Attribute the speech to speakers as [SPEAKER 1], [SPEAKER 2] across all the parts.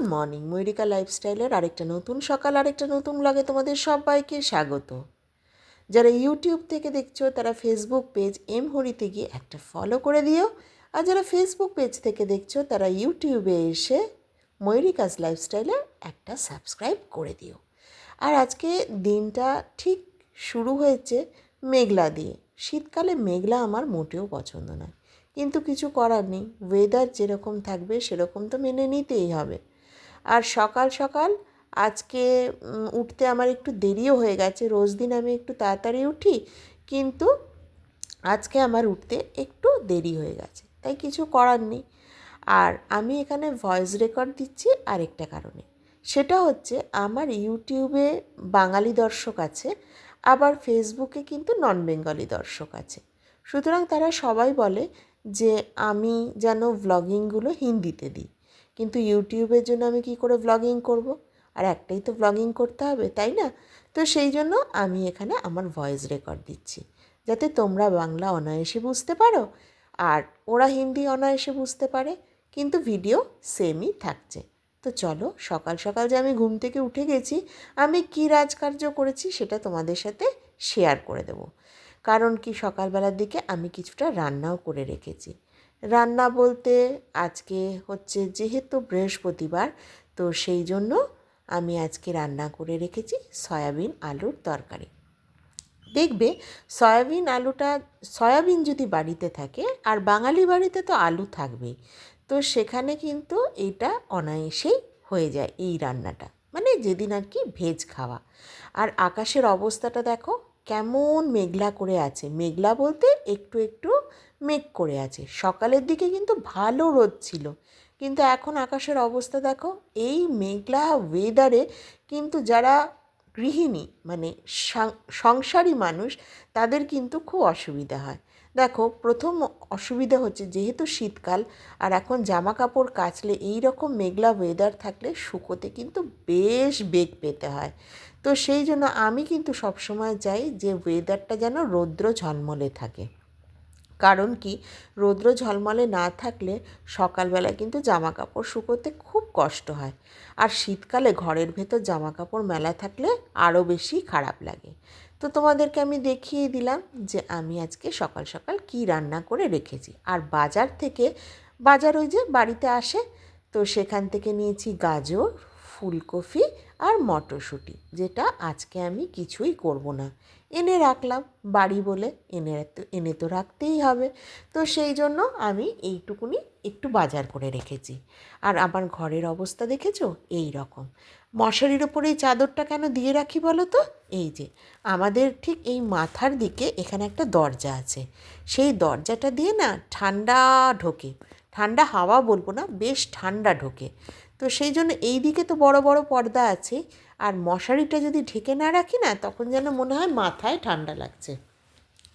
[SPEAKER 1] Good morning ময়ূরিকা লাইফস্টাইলের আরেকটা নতুন সকাল, আরেকটা নতুন ব্লগে তোমাদের সবাইকে স্বাগত। যারা ইউটিউব থেকে দেখছ, তারা ফেসবুক পেজ এম হরিতে গিয়ে একটা ফলো করে দিও। আর যারা ফেসবুক পেজ থেকে দেখছ, তারা ইউটিউবে এসে ময়ূরিকাস লাইফস্টাইলে একটা সাবস্ক্রাইব করে দিও। আর আজকে দিনটা ঠিক শুরু হয়েছে মেঘলা দিয়ে। শীতকালে মেঘলা আমার মোটেও পছন্দ নয়। কিন্তু কিছু করার নেই। ওয়েদার যেরকম থাকবে, সেরকম তো মেনে নিতেই হবে। আর সকাল সকাল আজকে উঠতে আমার একটু দেরিও হয়ে গেছে। রোজ দিন আমি একটু তাড়াতাড়ি উঠি, কিন্তু আজকে আমার উঠতে একটু দেরি হয়ে গেছে, তাই কিছু করার নেই। আর আমি এখানে ভয়েস রেকর্ড দিচ্ছি আরেকটা কারণে। সেটা হচ্ছে আমার ইউটিউবে বাঙালি দর্শক আছে, আবার ফেসবুকে কিন্তু নন বেঙ্গলি দর্শক আছে। সুতরাং তারা সবাই বলে যে আমি যেন ভ্লগিংগুলো হিন্দিতে দিই। কিন্তু ইউটিউবের জন্য আমি কি করে ব্লগিং করব? আর একটাই তো ব্লগিং করতে হবে, তাই না? তো সেই জন্য আমি এখানে আমার ভয়েস রেকর্ড দিচ্ছি, যাতে তোমরা বাংলা অনায়াসে বুঝতে পারো আর ওরা হিন্দি অনায়াসে বুঝতে পারে, কিন্তু ভিডিও সেমই থাকছে। তো চলো, সকাল সকাল যে আমি ঘুম থেকে উঠে গেছি, আমি কী রাজকার্য করেছি সেটা তোমাদের সাথে শেয়ার করে দেবো। কারণ কি সকালবেলার দিকে আমি কিছুটা রান্নাও করে রেখেছি। রান্না বলতে আজকে হচ্ছে যেহেতু বৃহস্পতিবার, তো সেই জন্য আমি আজকে রান্না করে রেখেছি সয়াবিন আলুর তরকারি। দেখবে সয়াবিন আলুটা, সয়াবিন যদি বাড়িতে থাকে, আর বাঙালি বাড়িতে তো আলু থাকবেই, তো সেখানে কিন্তু এটা অনায়াসেই হয়ে যায় এই রান্নাটা। মানে যেদিন আর কি ভেজ খাওয়া। আর আকাশের অবস্থাটা দেখো কেমন মেঘলা করে আছে। মেঘলা বলতে একটু একটু মেঘ করে আছে। সকালের দিকে কিন্তু ভালো রোদ ছিল। কিন্তু এখন আকাশের অবস্থা দেখো, এই মেঘলা ওয়েদারে কিন্তু যারা গৃহিণী মানে সংসারী মানুষ, তাদের কিন্তু খুব অসুবিধা হয়। দেখো, প্রথম অসুবিধা হচ্ছে যেহেতু শীতকাল, আর এখন জামা কাপড় কাচলে এই রকম মেঘলা ওয়েদার থাকলে শুকোতে কিন্তু বেশ বেগ পেতে হয়। তো সেই জন্য আমি কিন্তু সবসময় চাই যে ওয়েদারটা যেন রৌদ্র ঝলমলে থাকে। কারণ কি? রৌদ্র ঝলমলে না থাকলে সকালবেলায় কিন্তু জামা কাপড় শুকোতে খুব কষ্ট হয়। আর শীতকালে ঘরের ভেতর জামা কাপড় মেলা থাকলে আরও বেশি খারাপ লাগে। তো তোমাদেরকে আমি দেখিয়ে দিলাম যে আমি আজকে সকাল সকাল কি রান্না করে রেখেছি। আর বাজার থেকে, বাজার ওই যে বাড়িতে আসে, তো সেখান থেকে নিয়েছি গাজর, ফুলকপি আর মটরশুঁটি, যেটা আজকে আমি কিছুই করব না। এনে রাখলাম, বাড়ি বলে এনে এনে তো রাখতেই হবে। তো সেই জন্য আমি এইটুকুনি একটু বাজার করে রেখেছি। আর আমার ঘরের অবস্থা দেখেছ? এই রকম। মশারির ওপরে এই চাদরটা কেন দিয়ে রাখি বলো তো? এই যে, আমাদের ঠিক এই মাথার দিকে এখানে একটা দরজা আছে। সেই দরজাটা দিয়ে না ঠান্ডা ঢোকে। ঠান্ডা হাওয়া বলব না, বেশ ঠান্ডা ঢোকে। তো সেই জন্য এই দিকে তো বড় বড় পর্দা আছে। আর মশারিটা যদি ঢেকে না রাখি না, তখন যেন মনে হয় মাথায় ঠান্ডা লাগছে।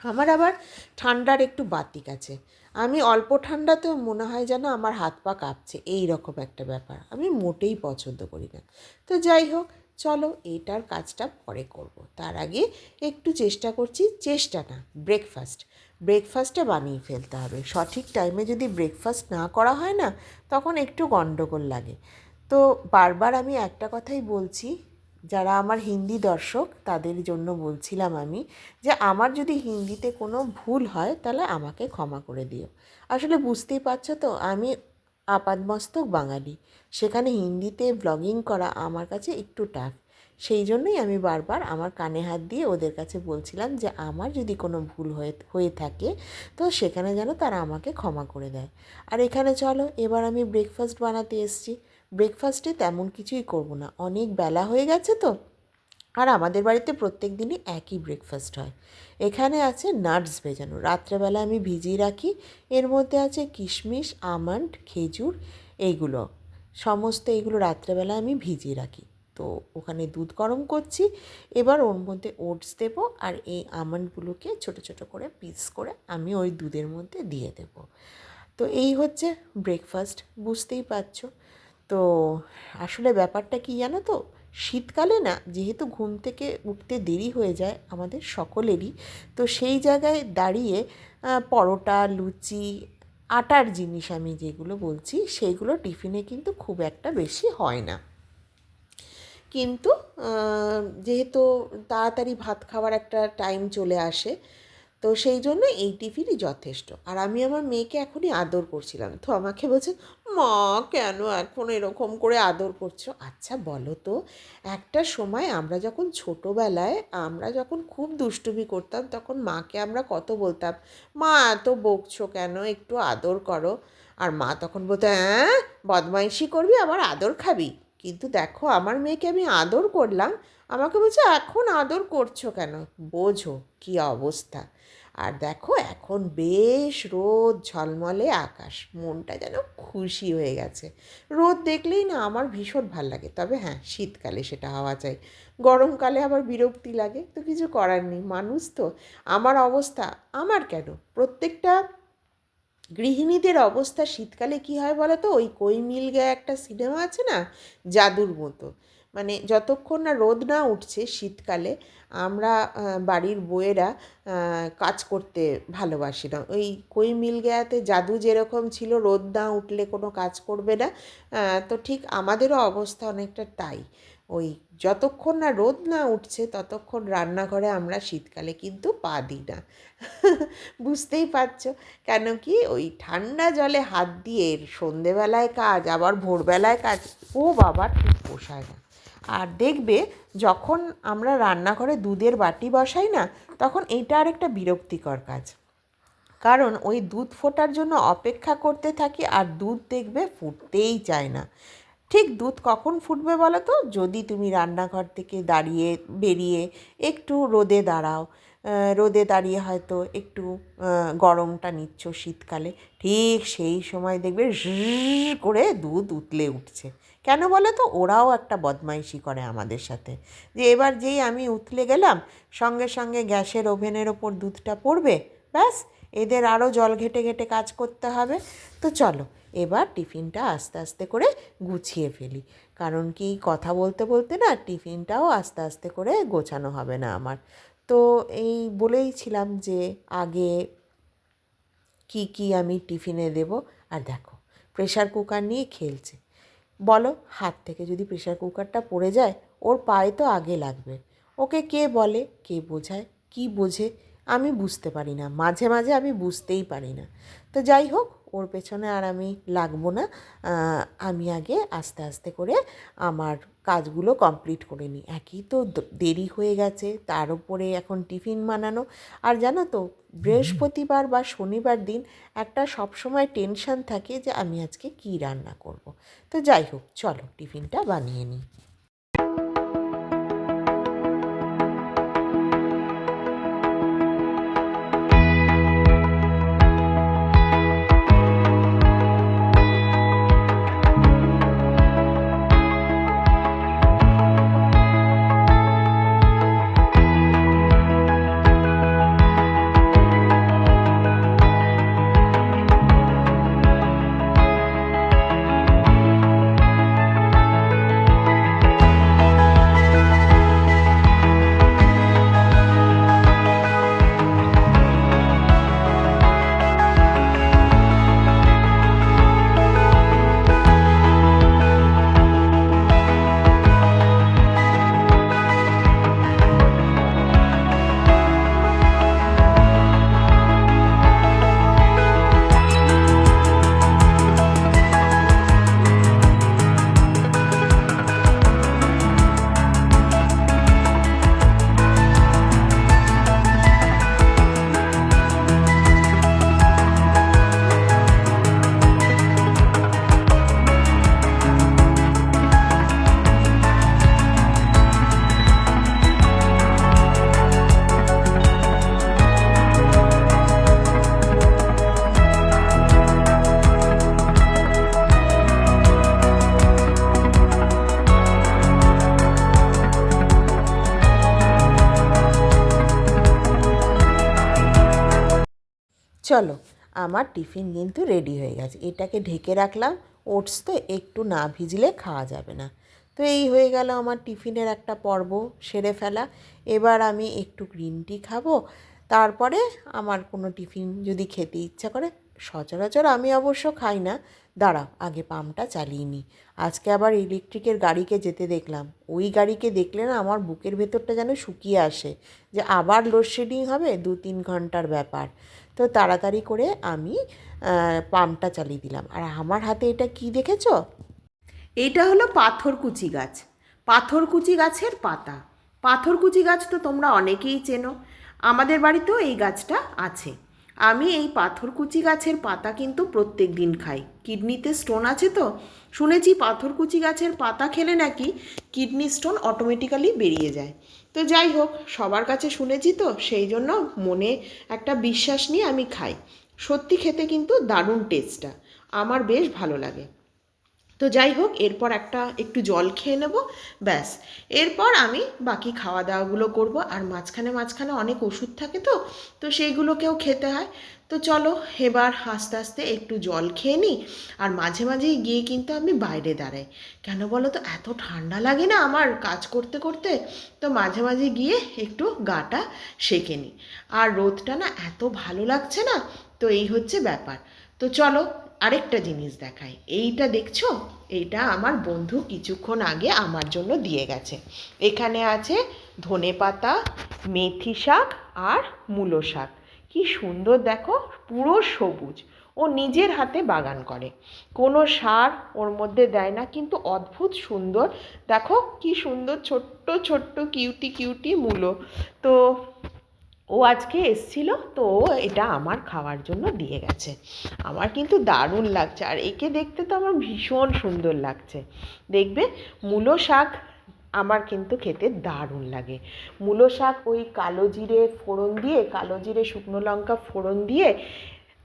[SPEAKER 1] আমার আবার ঠান্ডার একটু বাতিক আছে। আমি অল্প ঠান্ডাতেও মনে হয় যেন আমার হাত পা কাঁপছে। এই রকম একটা ব্যাপার। আমি মোটেই পছন্দ করি না। তো যাই হোক, চলো এইটার কাজটা পরে করব। তার আগে একটু চেষ্টা করছি, চেষ্টা না ব্রেকফাস্ট ব্রেকফাস্টটা বানিয়ে ফেলতে হবে। সঠিক টাইমে যদি ব্রেকফাস্ট না করা হয় না, তখন একটু গণ্ডগোল লাগে। তো বারবার আমি একটা কথাই বলছি, যারা আমার হিন্দি দর্শক, তাদের জন্য বলছিলাম আমি যে, আমার যদি হিন্দিতে কোনো ভুল হয়, তাহলে আমাকে ক্ষমা করে দিও। আসলে বুঝতেই পারছ তো, আমি আপাদমস্তক বাঙালি। সেখানে হিন্দিতে ব্লগিং করা আমার কাছে একটু টাফ সেই জন্যই আমি বারবার আমার কানে হাত দিয়ে ওদের কাছে বলছিলাম যে, আমার যদি কোনো ভুল হয়ে হয়ে থাকে, তো সেখানে যেন তারা আমাকে ক্ষমা করে দেয়। আর এখানে চলো, এবার আমি ব্রেকফাস্ট বানাতে এসেছি। ব্রেকফাস্টে তেমন কিছুই করব না। অনেক বেলা হয়ে গেছে তো, আর আমাদের বাড়িতে প্রত্যেক দিনই একই ব্রেকফাস্ট হয়। এখানে আছে নাটস ভেজানো। রাত্রেবেলা আমি ভিজিয়ে রাখি। এর মধ্যে আছে কিশমিশ, আমন্ড, খেজুর এইগুলো সমস্ত এইগুলো রাত্রেবেলা আমি ভিজিয়ে রাখি। তো ওখানে দুধ গরম করছি। এবার ওর মধ্যে ওটস দেবো আর এই আমন্ডগুলোকে ছোট ছোট করে পিস করে আমি ওই দুধের মধ্যে দিয়ে দেবো। তো এই হচ্ছে ব্রেকফাস্ট বুঝতেই পারছ? তো আসলে ব্যাপারটা কি জানো তো? শীতকালে না, যেহেতু ঘুম থেকে উঠতে দেরি হয়ে যায় আমাদের সকলেরই, তো সেই জায়গায় দাঁড়িয়ে পরোটা, লুচি, আটার জিনিস আমি যেগুলো বলছি, সেইগুলো টিফিনে কিন্তু খুব একটা বেশি হয় না। কিন্তু যেহেতু তাড়াতাড়ি ভাত খাওয়ার একটা টাইম চলে আসে, তো সেই জন্য এই টিফিনই যথেষ্ট। আর আমি আমার মেয়েকে এখনই আদর করছিলাম। তো আমাকে বলছে, মা, কেন এখন এরকম করে আদর করছ? আচ্ছা বলো তো, একটা সময় আমরা যখন ছোটোবেলায় আমরা যখন খুব দুষ্টুমি করতাম, তখন মাকে আমরা কত বলতাম, মা, এত বকছো কেন? একটু আদর করো। আর মা তখন বলতো হ্যাঁ বদমাইশি করবি, আবার আদর খাবি? কিন্তু দেখো, আমার মেয়েকে আমি আদর করলাম। আমাকে বলছে, এখন আদর করছ কেন? বোঝো কী অবস্থা। আর দেখো, এখন বেশ রোদ, ঝলমলে আকাশ। মনটা যেন খুশি হয়ে গেছে। রোদ দেখলেই না আমার ভীষণ ভালো লাগে। তবে হ্যাঁ শীতকালে সেটা হওয়া চাই। গরমকালে আবার বিরক্তি লাগে। তো কিছু করার নেই। মানুষ তো। আমার অবস্থা, আমার কেন? প্রত্যেকটা গৃহিণীদের অবস্থা শীতকালে কি হয় বলো তো ওই কই মিল গায়ে একটা সিনেমা আছে না? জাদুর মতো। মানে যতক্ষণ না রোদ না উঠছে শীতকালে, আমরা বাড়ির বউয়েরা কাজ করতে ভালোবাসি না। ওই কই মিল গায়াতে জাদু যেরকম ছিল, রোদ না উঠলে কোনো কাজ করবে না। তো ঠিক আমাদেরও অবস্থা অনেকটা তাই। ওই যতক্ষণ না রোদ না উঠছে, ততক্ষণ রান্নাঘরে আমরা শীতকালে কিন্তু পা দিই না। বুঝতেই পারছ? কেন কি ওই ঠান্ডা জলে হাত দিয়ে সন্ধেবেলায় কাজ, আবার ভোরবেলায় কাজ, ও বাবা ঠিক পোষায় না। আর দেখবে যখন আমরা রান্নাঘরে দুধের বাটি বসাই না, তখন এটা আর একটা বিরক্তিকর কাজ। কারণ ওই দুধ ফোটার জন্য অপেক্ষা করতে থাকি আর দুধ দেখবে ফুটতেই চায় না। ঠিক দুধ কখন ফুটবে বলো তো? যদি তুমি রান্নাঘর থেকে দাঁড়িয়ে, বেরিয়ে একটু রোদে দাঁড়াও রোদে দাঁড়িয়ে হয়তো একটু গরমটা নিচ্ছ শীতকালে, ঠিক সেই সময় দেখবে করে দুধ উতলে উঠছে। কেন বলো তো? ওরাও একটা বদমাইশি করে আমাদের সাথে। যে এবার যেই আমি উতলে গেলাম, সঙ্গে সঙ্গে গ্যাসের ওভেনের ওপর দুধটা পড়বে, ব্যাস, এদের আরও জল ঘেটে ঘেটে কাজ করতে হবে। তো চলো এবার টিফিনটা আস্তে আস্তে করে গুছিয়ে ফেলি। কারণ কি কথা বলতে বলতে না টিফিনটাও আস্তে আস্তে করে গোছানো হবে না আমার। তো এই বলেইছিলাম যে আগে কি কি আমি টিফিনে দেব। আর দেখো প্রেশার কুকার নিয়ে খেলছে। বলো, হাত থেকে যদি প্রেশার কুকারটা পড়ে যায়, ওর পায়ে তো আগে লাগবে। ওকে কে বলে, কে বোঝায়, কি বোঝে, আমি বুঝতে পারি না। মাঝে মাঝে আমি বুঝতেই পারি না। তো যাই হোক ওর পেছনে আর আমি লাগবো না। আমি আগে আস্তে আস্তে করে আমার কাজগুলো কমপ্লিট করে নিই। একই তো দেরি হয়ে গেছে, তার উপরে এখন টিফিন বানানো। আর জানো তো, বৃহস্পতিবার বা শনিবার দিন একটা সবসময় টেনশন থাকে যে আমি আজকে কী রান্না করব। তো যাই হোক, চলো টিফিনটা বানিয়ে নিই। চলো, আমার টিফিন কিন্তু রেডি হয়ে গেছে। এটাকে ঢেকে রাখলাম, ওটস তো একটু না ভিজলে খাওয়া যাবে না। তো এই হয়ে গেল আমার টিফিনের একটা পর্ব সেরে ফেলা। এবার আমি একটু গ্রিন টি খাব, তারপরে আমার কোনো টিফিন যদি খেতে ইচ্ছা করে, সচরাচর আমি অবশ্য খাই না। দাঁড়াও, আগে পাম্পটা চালিয়ে নিই। আজকে আবার ইলেকট্রিকের গাড়িকে যেতে দেখলাম। ওই গাড়িকে দেখলে না আমার বুকের ভেতরটা যেন শুকিয়ে আসে, যে আবার লোডশেডিং হবে দু তিন ঘণ্টার ব্যাপার। তো তাড়াতাড়ি করে আমি পাম্পটা চালিয়ে দিলাম। আর আমার হাতে এটা কি দেখেছ?
[SPEAKER 2] এটা হলো পাথরকুচি গাছ। পাথরকুচি গাছের পাতা। পাথরকুচি গাছ তো তোমরা অনেকেই চেনো। আমাদের বাড়িতেও এই গাছটা আছে। আমি এই পাথরকুচি গাছের পাতা কিন্তু প্রত্যেক দিন খাই। কিডনিতে স্টোন আছে তো? শুনেছি পাথরকুচি গাছের পাতা খেলে নাকি কিডনি স্টোন অটোমেটিক্যালি বেরিয়ে যায়। তো যাই হোক, সবার কাছে শুনেছি তো, সেই জন্য মনে একটা বিশ্বাস নিয়ে আমি খাই। সত্যি খেতে কিন্তু দারুণ টেস্টটা আমার বেশ ভালো লাগে। তো যাই হোক, এরপর একটা একটু জল খেয়ে নেব, ব্যাস। এরপর আমি বাকি খাওয়া দাওয়াগুলো করব, আর মাঝখানে মাঝখানে অনেক ওষুধ থাকে তো তো সেইগুলোকেও খেতে হয়। তো চলো এবার আস্তে আস্তে একটু জল খেয়ে নিই, আর মাঝে মাঝেই গিয়ে কিন্তু আমি বাইরে দাঁড়াই। কেন বলো তো, এত ঠান্ডা লাগে না আমার কাজ করতে করতে? তো মাঝে মাঝে গিয়ে একটু গাটা সেঁকে নিই। আর রোদটা না এত ভালো লাগছে না, তো এই হচ্ছে ব্যাপার। তো চলো আরেকটা জিনিস দেখাই। এইটা দেখছ? এইটা আমার বন্ধু কিছুক্ষণ আগে আমার জন্য দিয়ে গেছে। এখানে আছে ধনে পাতা মেথি শাক আর মূলো শাক। কি সুন্দর দেখো, পুরো সবুজ। ও নিজের হাতে বাগান করে। কোনো সার ওর মধ্যে দেয় না, কিন্তু অদ্ভুত সুন্দর। দেখো কি সুন্দর ছোট্ট ছোট্ট, কিউটি কিউটি মূলো। তো ও আজকে এসছিল, তো এটা আমার খাওয়ার জন্য দিয়ে গেছে। আমার কিন্তু দারুণ লাগছে। আর একে দেখতে তো আমার ভীষণ সুন্দর লাগছে। দেখবে, মূলো শাক আমার কিন্তু খেতে দারুণ লাগে। মূলো শাক ওই কালো জিরে ফোড়ন দিয়ে, কালো জিরে শুকনো লঙ্কা ফোড়ন দিয়ে,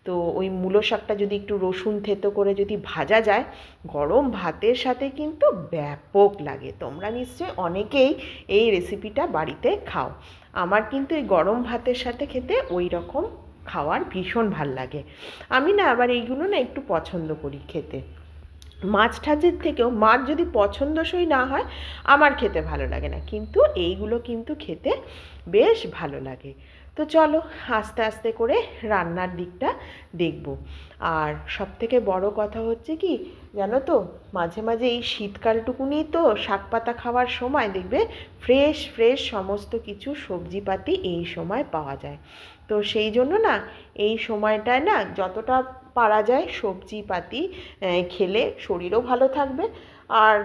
[SPEAKER 2] তো ওই মূলো শাকটা যদি একটু রসুন থেতো করে যদি ভাজা যায়, গরম ভাতের সাথে কিন্তু ব্যাপক লাগে। তোমরা নিশ্চয়ই অনেকেই এই রেসিপিটা বাড়িতে খাও। আমার কিন্তু এই গরম ভাতের সাথে খেতে ওই রকম খাওয়ার ভীষণ ভালো লাগে। আমি না আবার এইগুলো না একটু পছন্দ করি খেতে। মাছ ঠাচের থেকেও মাছ যদি পছন্দসই না হয়, আমার খেতে ভালো লাগে না। কিন্তু এইগুলো কিন্তু খেতে বেশ ভালো লাগে। তো চলো, আস্তে আস্তে করে রান্নার দিকটা দেখব। আর সব থেকে বড় কথা হচ্ছে কি, জানো তো, মাঝে মাঝে এই শীতকালটুকুনি তো শাক পাতা খাওয়ার সময় দেখবে ফ্রেশ ফ্রেশ সমস্ত কিছু সবজিপাতি এই সময় পাওয়া যায়। তো সেই জন্য না, এই সময়টায় না যতটা পারা যায় সবজিপাতি খেলে শরীরও ভালো থাকবে। আর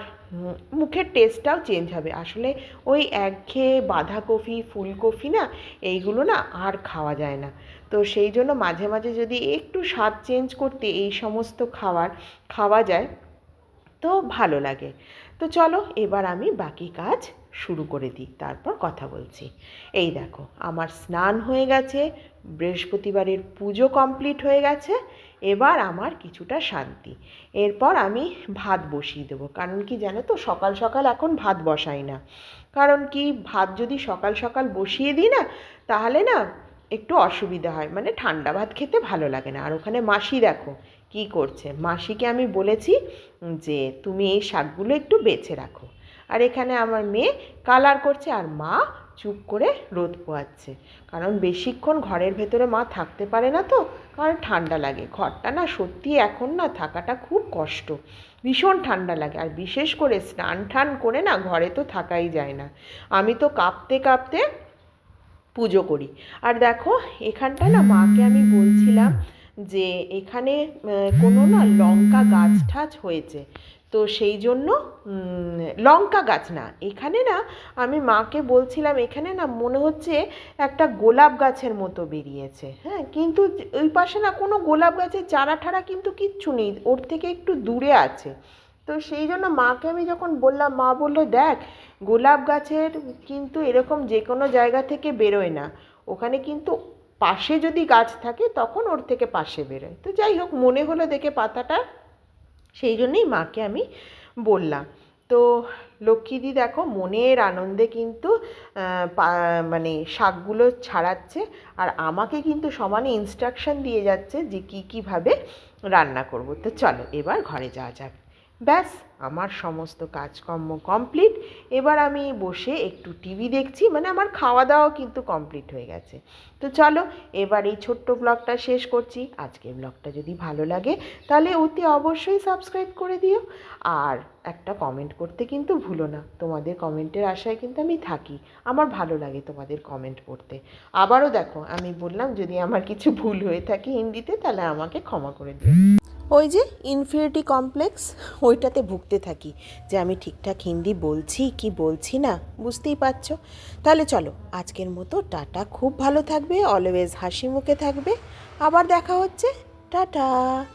[SPEAKER 2] মুখের টেস্টটাও চেঞ্জ হবে। আসলে ওই একঘেয়ে বাঁধাকপি, ফুলকপি না, এইগুলো না আর খাওয়া যায় না। তো সেই জন্য মাঝে মাঝে যদি একটু স্বাদ চেঞ্জ করতে এই সমস্ত খাবার খাওয়া যায়, তো ভালো লাগে। তো চলো এবার আমি বাকি কাজ শুরু করে দিই, তারপর কথা বলছি। এই দেখো, আমার স্নান হয়ে গেছে, বৃহস্পতিবারের পুজো কমপ্লিট হয়ে গেছে এবার আমার কিছুটা শান্তি। এরপর আমি ভাত বসিয়ে দেবো। কারণ কি জানো তো, সকাল সকাল এখন ভাত বসাই না। কারণ কি, ভাত যদি সকাল সকাল বসিয়ে দিই না, তাহলে না একটু অসুবিধা হয়। মানে ঠান্ডা ভাত খেতে ভালো লাগে না। আর ওখানে মাসি দেখো কি করছে। মাসিকে আমি বলেছি যে, তুমি এই শাকগুলো একটু বেছে রাখো। আর এখানে আমার মেয়ে কালার করছে, আর মা চুপ করে রোদ পোয়াচ্ছে। কারণ বেশিক্ষণ ঘরের ভেতরে মা থাকতে পারে না তো, কারণ ঠান্ডা লাগে। ঘরটা না সত্যি এখন না থাকাটা খুব কষ্ট। ভীষণ ঠান্ডা লাগে। আর বিশেষ করে স্নান টান করে না ঘরে তো থাকাই যায় না। আমি তো কাঁপতে কাঁপতে পুজো করি। আর দেখো, এখানটা না মাকে আমি বলছিলাম যে এখানে কোনো না লঙ্কা গাছ ঠাছ হয়েছে। তো সেই জন্য লঙ্কা গাছ না। এখানে না, আমি মাকে বলছিলাম, এখানে না মনে হচ্ছে একটা গোলাপ গাছের মতো বেরিয়েছে। হ্যাঁ কিন্তু ওই পাশে না কোনো গোলাপ গাছের চারা ঠারা কিন্তু কিচ্ছু নেই, ওর থেকে একটু দূরে আছে। তো সেই জন্য মাকে আমি যখন বললাম, মা বলল, দেখ, গোলাপ গাছের কিন্তু এরকম যে কোনো জায়গা থেকে বেরোয় না। ওখানে কিন্তু পাশে যদি গাছ থাকে, তখন ওর থেকে পাশে বেরোয়। তো যাই হোক, মনে হলো দেখে পাতাটা সেই জন্যেই মাকে আমি বললাম। তো লক্ষ্মীদি দেখো মনের আনন্দে কিন্তু মানে শাকগুলো ছাড়াচ্ছে আর আমাকে কিন্তু সমানে ইনস্ট্রাকশান দিয়ে যাচ্ছে যে কী কীভাবে রান্না করব। তো চলো এবার ঘরে যাওয়া যাক। ব্যাস, আমার সমস্ত কাজকর্ম কমপ্লিট এবার আমি বসে একটু টিভি দেখছি মানে আমার খাওয়া দাওয়াও কিন্তু কমপ্লিট হয়ে গেছে। তো চলো, এবার এই ছোট্ট ব্লগটা শেষ করছি। আজকের ব্লগটা যদি ভালো লাগে, তাহলে অতি অবশ্যই সাবস্ক্রাইব করে দিও। আর একটা কমেন্ট করতে কিন্তু ভুলো না। তোমাদের কমেন্টের আশায় কিন্তু আমি থাকি। আমার ভালো লাগে তোমাদের কমেন্ট পড়তে। আবারও দেখো, আমি বললাম যদি আমার কিছু ভুল হয়ে থাকে হিন্দিতে, তাহলে আমাকে ক্ষমা করে দিও। ওই যে ইনফিনিটি কমপ্লেক্স ওইটাতে ভুগতে থাকি। যে আমি ঠিকঠাক হিন্দি বলছি কি বলছি না, বুঝতেই পারছ? তাহলে চলো, আজকের মতো টাটা। খুব ভালো থাকবে অলওয়েজ হাসি মুখে থাকবে। আবার দেখা হচ্ছে। টাটা!